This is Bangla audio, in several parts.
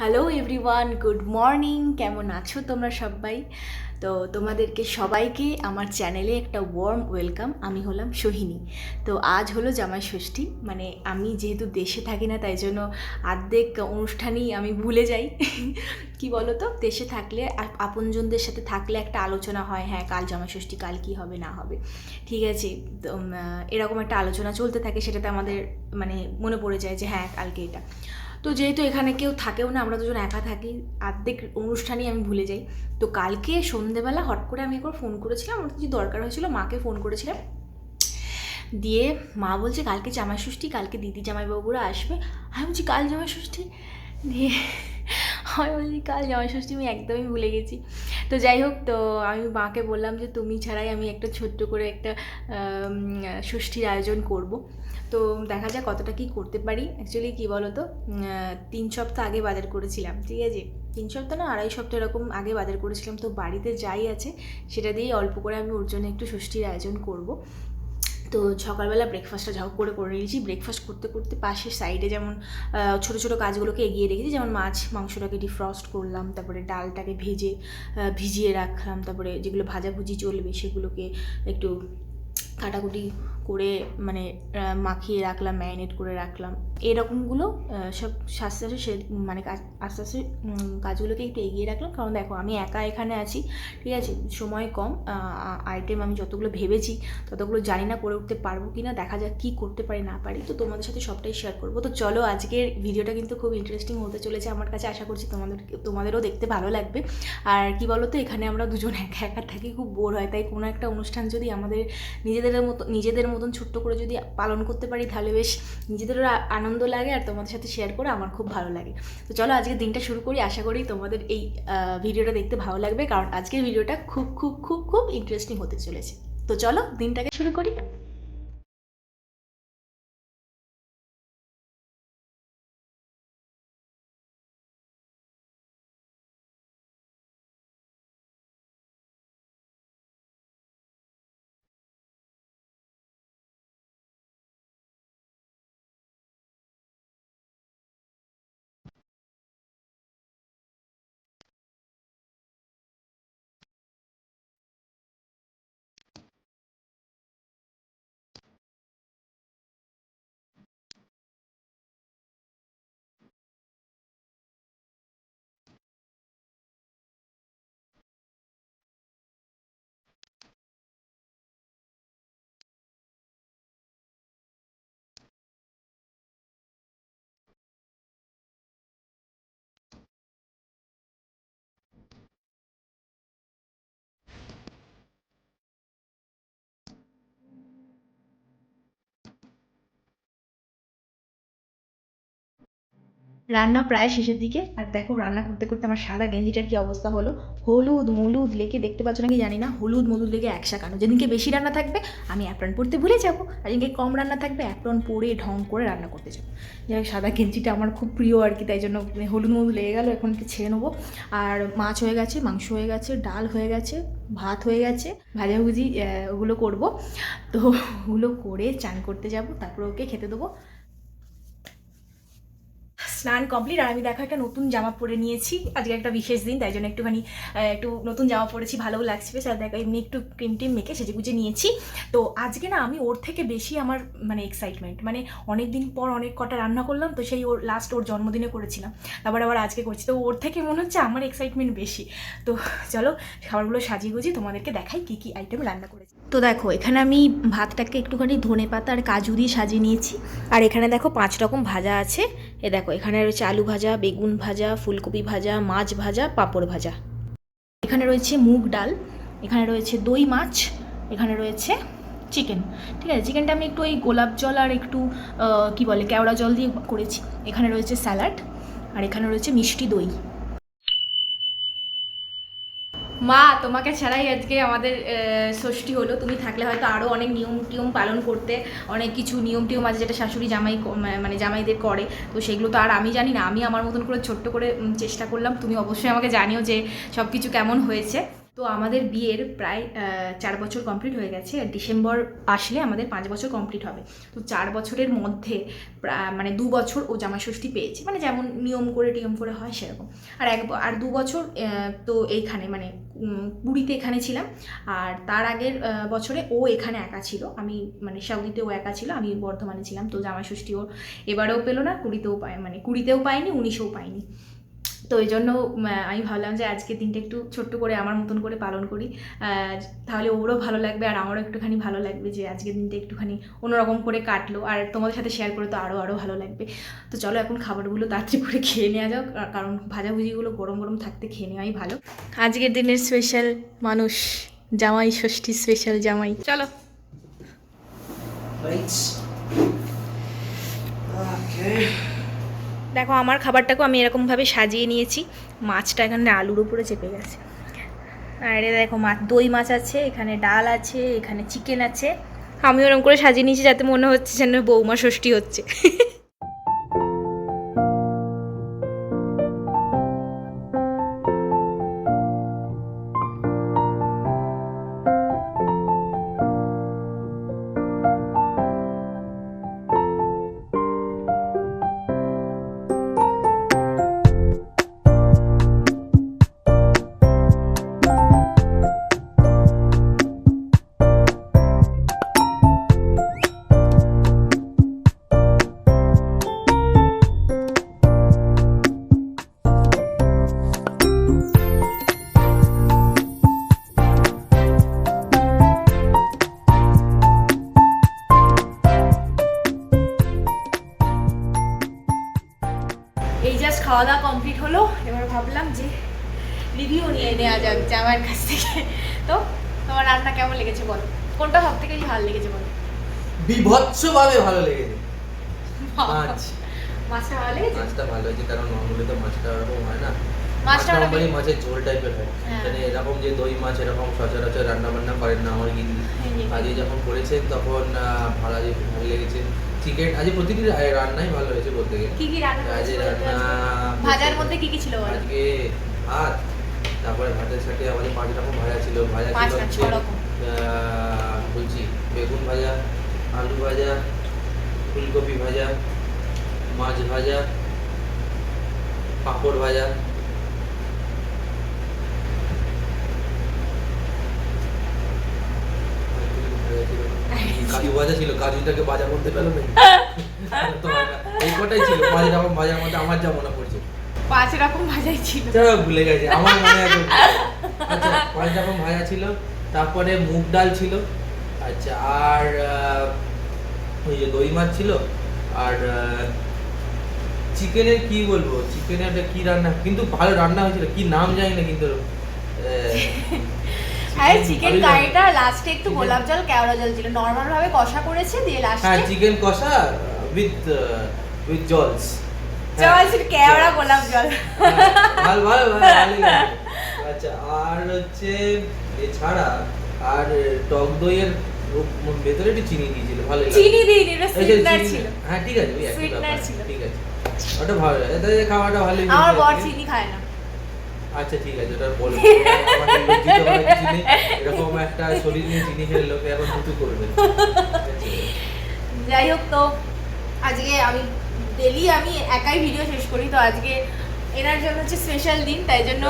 হ্যালো এভরিওয়ান গুড মর্নিং কেমন আছো তোমরা সবাই? তো তোমাদেরকে সবাইকে আমার চ্যানেলে একটা ওয়ার্ম ওয়েলকাম আমি হলাম সোহিনী। তো আজ হলো জামাই ষষ্ঠী। মানে আমি যেহেতু দেশে থাকি না, তাই জন্য আর্ধেক অনুষ্ঠানই আমি ভুলে যাই। কি বলো তো দেশে থাকলে আপনজনদের সাথে থাকলে একটা আলোচনা হয় হ্যাঁ কাল জামাই ষষ্ঠী, কাল কী হবে, না হবে। ঠিক আছে? এরকম একটা আলোচনা চলতে থাকে, সেটাতে আমাদের মানে মনে পড়ে যায় যে হ্যাঁ কালকে এটা। তো যেহেতু এখানে কেউ থাকেও না, আমরা দুজন একা থাকি, আর্ধেক অনুষ্ঠানই আমি ভুলে যাই। তো কালকে সন্ধেবেলা হট করে আমি একবার ফোন করেছিলাম, আমার কিছু দরকার হয়েছিল, মাকে ফোন করেছিলাম। দিয়ে মা বলছে, কালকে জামাই ষষ্ঠী, কালকে দিদি জামাইবাবুরা আসবে। আমি বলছি, কাল জামাই ষষ্ঠী? দিয়ে আমি বলছি, কাল জামাই ষষ্ঠী, আমি একদমই ভুলে গেছি। তো যাই হোক, তো আমি মাকে বললাম যে, তুমি ছাড়াই আমি একটা ছোট্ট করে একটা ষষ্ঠীর আয়োজন করব। তো দেখা যাক কতটা কি করতে পারি। অ্যাকচুয়ালি কী বলো তো তিন সপ্তাহ আগে বাজার করেছিলাম, ঠিক আছে? তিন সপ্তাহ না, আড়াই সপ্তাহ এরকম আগে বাজার করেছিলাম। তো বাড়িতে যাই আছে, সেটা দিয়েই অল্প করে আমি ওর জন্য একটু ষষ্ঠীর আয়োজন করব। তো সকালবেলা ব্রেকফাস্টটা ঝাউ করে করে নিয়েছি। ব্রেকফাস্ট করতে করতে পাশের সাইডে যেমন ছোটো ছোটো কাজগুলোকে এগিয়ে রেখেছি। যেমন মাছ, মাংসটাকে ডিফ্রস্ট করলাম, তারপরে ডালটাকে ভেজে ভিজিয়ে রাখলাম। তারপরে যেগুলো ভাজাভুজি চলবে, সেগুলোকে একটু কাটাকুটি করে মানে মাখিয়ে রাখলাম, ম্যারিনেট করে রাখলাম। এরকমগুলো সব আস্তে আস্তে সে মানে কাজ, আস্তে আস্তে কাজগুলোকে একটু এগিয়ে রাখলাম। কারণ দেখো, আমি একা এখানে আছি, ঠিক আছে? সময় কম আইটেম আমি যতগুলো ভেবেছি, ততগুলো জানি না করে উঠতে পারব কি না দেখা যাক কী করতে পারি, না পারি। তো তোমাদের সাথে সবটাই শেয়ার করব। তো চলো, আজকের ভিডিওটা কিন্তু খুব ইন্টারেস্টিং হতে চলেছে আমার কাছে। আশা করছি তোমাদের, তোমাদেরও দেখতে ভালো লাগবে। আর কি বলো তো এখানে আমরা দুজন একা একা থাকি, খুব বোর হয়। তাই কোনো একটা অনুষ্ঠান যদি আমাদের নিজেদের মতো, নিজেদের মতন ছোট্ট করে যদি পালন করতে পারি, তাহলে বেশ নিজেদেরও আনন্দ লাগে আর তোমাদের সাথে শেয়ার করে আমার খুব ভালো লাগে। তো চলো আজকে দিনটা শুরু করি। আশা করি তোমাদের এই ভিডিওটা দেখতে ভালো লাগবে, কারণ আজকের ভিডিওটা খুব খুব খুব খুব ইন্টারেস্টিং হতে চলেছে। তো চলো দিনটাকে শুরু করি। রান্না প্রায় শেষের দিকে। আর দেখো রান্না করতে করতে আমার সাদা গেঞ্জিটার কি অবস্থা হলো? হলুদ মলুদ লেগে দেখতে পাচ্ছ নাকি জানি না? হলুদ মলুদ লেগে একসা কেন যেদিনকে বেশি রান্না থাকবে, আমি অ্যাপ্রন পরতে ভুলে যাব। আর যেদিনকে কম রান্না থাকবে অ্যাপ্রন পরে ঢং করে রান্না করতে যাব। যাই সাদা গেঞ্জিটা আমার খুব প্রিয় আর কি, তাই জন্য হলুদ মলুদ লেগে গেলো, এখন ছেড়ে নেব। আর মাছ হয়ে গেছে, মাংস হয়ে গেছে, ডাল হয়ে গেছে, ভাত হয়ে গেছে, ভাজাভুজি ওগুলো করব। তো ওগুলো করে চান করতে যাব, তারপর ওকে খেতে দেবো। স্নান কমপ্লিট, আর আমি দেখো একটা নতুন জামা পরে নিয়েছি। আজকে একটা বিশেষ দিন, তাই জন্য একটুখানি একটু নতুন জামা পরেছি, ভালোও লাগছে বেশ। আর দেখো, এমনি একটু ক্রিম টিম মেখে সেজে গুজে নিয়েছি। তো আজকে না, আমি ওর থেকে বেশি আমার মানে এক্সাইটমেন্ট মানে অনেক দিন পর অনেক কটা রান্না করলাম, তো সেই ওর লাস্ট ওর জন্মদিনে করেছিলাম। তারপর আবার আজকে করছি। তো ওর থেকে মনে হচ্ছে আমার এক্সাইটমেন্ট বেশি। তো চলো, খাবারগুলো সাজিয়ে গুজিয়ে তোমাদেরকে দেখাই কী কী আইটেম রান্না করেছি। তো দেখো, এখানে আমি ভাতটাকে একটুখানি ধনে পাতা আর কাজু দিয়ে সাজিয়ে নিয়েছি। আর এখানে দেখো, পাঁচ রকম ভাজা আছে। এ দেখো, এখানে রয়েছে আলু ভাজা, বেগুন ভাজা, ফুলকপি ভাজা, মাছ ভাজা, পাঁপড় ভাজা। এখানে রয়েছে মুগ ডাল, এখানে রয়েছে দই মাছ, এখানে রয়েছে চিকেন। ঠিক আছে, চিকেনটা আমি একটু ওই গোলাপ জল আর একটু কি বলে, কেওড়া জল দিয়ে করেছি। এখানে রয়েছে স্যালাড আর এখানে রয়েছে মিষ্টি দই। মা, তোমাকে ছাড়াই আজকে আমাদের ষষ্ঠী হলো। তুমি থাকলে হয়তো আরও অনেক নিয়ম টিয়ম পালন করতে, অনেক কিছু নিয়ম টিয়ম আছে যেটা শাশুড়ি জামাই মানে জামাইদের করে। তো সেগুলো তো আর আমি জানি না। আমি আমার মতন করে ছোট্ট করে চেষ্টা করলাম। তুমি অবশ্যই আমাকে জানিও যে সব কিছু কেমন হয়েছে। তো আমাদের বিয়ের প্রায় চার বছর কমপ্লিট হয়ে গেছে। আর ডিসেম্বর আসলে আমাদের পাঁচ বছর কমপ্লিট হবে। তো চার বছরের মধ্যে মানে দু বছর ও জামাই ষষ্ঠী পেয়েছে। মানে যেমন নিয়ম করে টিয়ম করে হয় সেরকম। আর এক আর দু বছর তো এইখানে মানে পুরীতে এখানে ছিলাম। আর তার আগের বছরে ও এখানে একা ছিল। আমি মানে সাউদিতে ও একা ছিল, আমি বর্ধমানে ছিলাম। তো জামাই ষষ্ঠী ওর এবারেও পেল না কুড়িতেও পায় মানে কুড়িতেও পায়নি উনিশেও পায়নি তো এই জন্য আমি ভাবলাম যে আজকে দিনটা একটু ছোট্ট করে আমার মতন করে পালন করি। তাহলে ওরও ভালো লাগবে আর আমারও একটুখানি ভালো লাগবে যে আজকের দিনটা একটুখানি অন্যরকম করে কাটলো। আর তোমাদের সাথে শেয়ার করে তো আরও আরও ভালো লাগবে। তো চলো এখন খাবারগুলো তাড়াতাড়ি করে খেয়ে নেওয়া যাক। কারণ ভাজাভুজিগুলো গরম গরম থাকতে খেয়ে নেওয়াই ভালো। আজকের দিনের স্পেশাল মানুষ, জামাই ষষ্ঠী স্পেশাল জামাই। চলো। Okay. দেখো, আমার খাবারটাকেও আমি এরকমভাবে সাজিয়ে নিয়েছি। মাছটা এখানে আলুর উপরে চেপে গেছে। আর দেখো মাছ দই মাছ আছে, এখানে ডাল আছে, এখানে চিকেন আছে। আমি ওরকম করে সাজিয়ে নিয়েছি যাতে মনে হচ্ছে যেন বৌমা ষষ্ঠী হচ্ছে। রিভিউ নিয়ে নেওয়া যাক জামাইয়ের কাছ থেকে। তো তোমার রান্না কেমন লেগেছে বলো? কোনটা সব থেকে ভালো লেগেছে বলো? বিভৎসভাবে ভালো লেগেছে। মাছ। মাছটা ভালো লেগেছে? মাছটা ভালো হয়েছে কারণ নর্মালি তো মাছটা ওরকম হয় না। মাছটা মাছটা নর্মালি মাছের ঝোল টাইপের হয়। মানে এরকম যে দই মাছ এরকম সচরাচর রান্না বান্না করেন না আমার গিন্নি। আজকে যখন করেছেন তখন আহ, ভালো ভালো লেগেছে। চিকেন আজকে প্রতিটি রান্নাই ভালো হয়েছে বলতে গেলে। কি কি রান্না আজকে রান্না ভাজার মধ্যে কি কি ছিল আজকে ভাত। তারপরে ভাতের সাথে আমাদের পাঁচ রকম ভাজা ছিল। ভাজা ছিল বলছি বেগুন ভাজা আলু ভাজা ফুলকপি ভাজা মাছ ভাজা পাঁপড় ভাজা। কাজু ভাজা ছিল কাজুটাকে বাজার মধ্যে পেল না। এই কটাই ছিল পাঁচ রকম ভাজার মধ্যে আমার যা মনে পড়ছে। পাঁচ রকম ভাজাই ছিল। যারা ভুলে গেছে। আমার মনে আছে। আচ্ছা পাঁচ রকম ভাজা ছিল তারপরে মুগ ডাল ছিল আচ্ছা আর ওই যে দই মাছ ছিল আর চিকেনের কি বলব? চিকেনের একটা কি রান্না? কিন্তু ভালো রান্না হয়েছিল। কি নাম জানি না কিন্তু আরে চিকেন কারিটা লাস্টে একটু গোলাপ জল কেওড়া জল ছিল। নর্মাল ভাবে কষা করেছে দিয়ে লাস্টে হ্যাঁ চিকেন কষা উইথ উইথ জলস। জল ছিল কেওড়া গোলাপ জল ভালো ভালো ভালো আচ্ছা আর হচ্ছে এছাড়া আর টক দইয়ের ভেতরে একটু চিনি দিয়েছিল ভালো চিনি দিইনি এটা সুইটনার ছিল। হ্যাঁ ঠিক আছে ওই একই Sweetener ছিল। ঠিক আছে। ওটা ভালো লাগে তাহলে খাওয়াটা ভালোই আমার বর চিনি খায় না। আচ্ছা ঠিক আছে ওটা নেই। এরকম একটা শরীর নিয়ে চিনি খেলে লোকে এখন দুটো করবে। যাই হোক তো আজকে আমি ডেলি আমি একাই ভিডিও শেষ করি তো আজকে এনার জন্য হচ্ছে স্পেশাল দিন তাই জন্য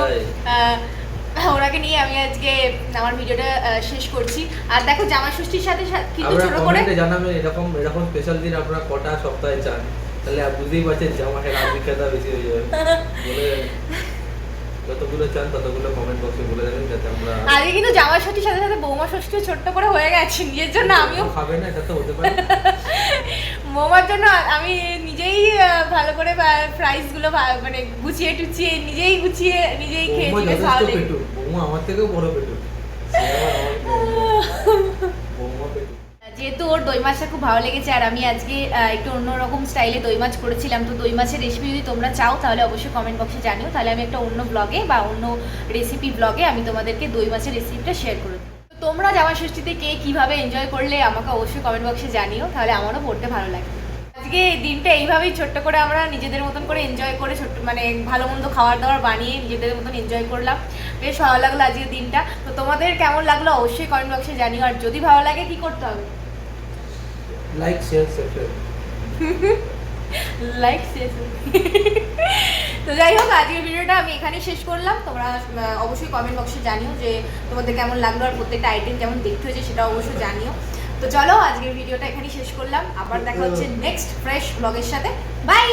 ওনাকে নিয়ে আমি আজকে আমার ভিডিওটা শেষ করছি। আর দেখো জামা ষষ্ঠীর সাথে কিন্তু ছোট করে জানাবেন এরকম এরকম স্পেশাল দিন আপনারা কটা সপ্তাহে চান? তাহলে আপনি বুঝতেই পারছেন আমার আধিক্যতা বেশি হয়ে যাবে। যতগুলো চান ততগুলো কমেন্ট বক্সে বলে দেবেন যাতে আমরা আজকে কিন্তু জামা ষষ্ঠীর সাথে সাথে বৌমা ষষ্ঠীও ছোট্ট করে হয়ে গেছে নিজের জন্য আমিও খাবে না এটা তো হতে পারে। বৌমার জন্য আমি নিজেই ভালো করে প্রাইসগুলো ভা- মানে গুছিয়ে টুচিয়ে নিজেই গুছিয়ে নিজেই ভালো লেগেছে। পেটু বৌমা আমার থেকেও বড় পেটু যেহেতু ওর দই মাছটা খুব ভালো লেগেছে আর আমি আজকে একটু অন্যরকম স্টাইলে দই মাছ করেছিলাম তো দই মাছের রেসিপি যদি তোমরা চাও তাহলে অবশ্যই কমেন্ট বক্সে জানিও। তাহলে আমি একটা অন্য ব্লগে বা অন্য রেসিপি ব্লগে আমি তোমাদেরকে দই মাছের রেসিপিটা শেয়ার করে দেবো। তো তোমরা জামা ষষ্ঠীতে কে কীভাবে এনজয় করলে আমাকে অবশ্যই কমেন্ট বক্সে জানিও। তাহলে আমারও পড়তে ভালো লাগে আজকে এই দিনটা এইভাবেই ছোট্ট করে আমরা নিজেদের মতন করে এনজয় করে ছোট্ট মানে ভালো মন্দ খাবার দাবার বানিয়ে নিজেদের মতন এনজয় করলাম। বেশ ভালো লাগল আজকের দিনটা। তো তোমাদের কেমন লাগল অবশ্যই কমেন্ট বক্সে জানিও। আর যদি ভালো লাগে কি করতে হবে? Like share subscribe like share তো যাই হোক আজকের ভিডিওটা আমি এখানেই শেষ করলাম। তোমরা অবশ্যই কমেন্ট বক্সে জানিও যে তোমাদের কেমন লাগল আর প্রত্যেকটা আইটেম কেমন দেখতে হয়েছে সেটা অবশ্যই জানিও। তো চলো, আজকের ভিডিওটা এখানেই শেষ করলাম। আবার দেখা হচ্ছে নেক্সট ফ্রেশ ব্লগের সাথে। বাই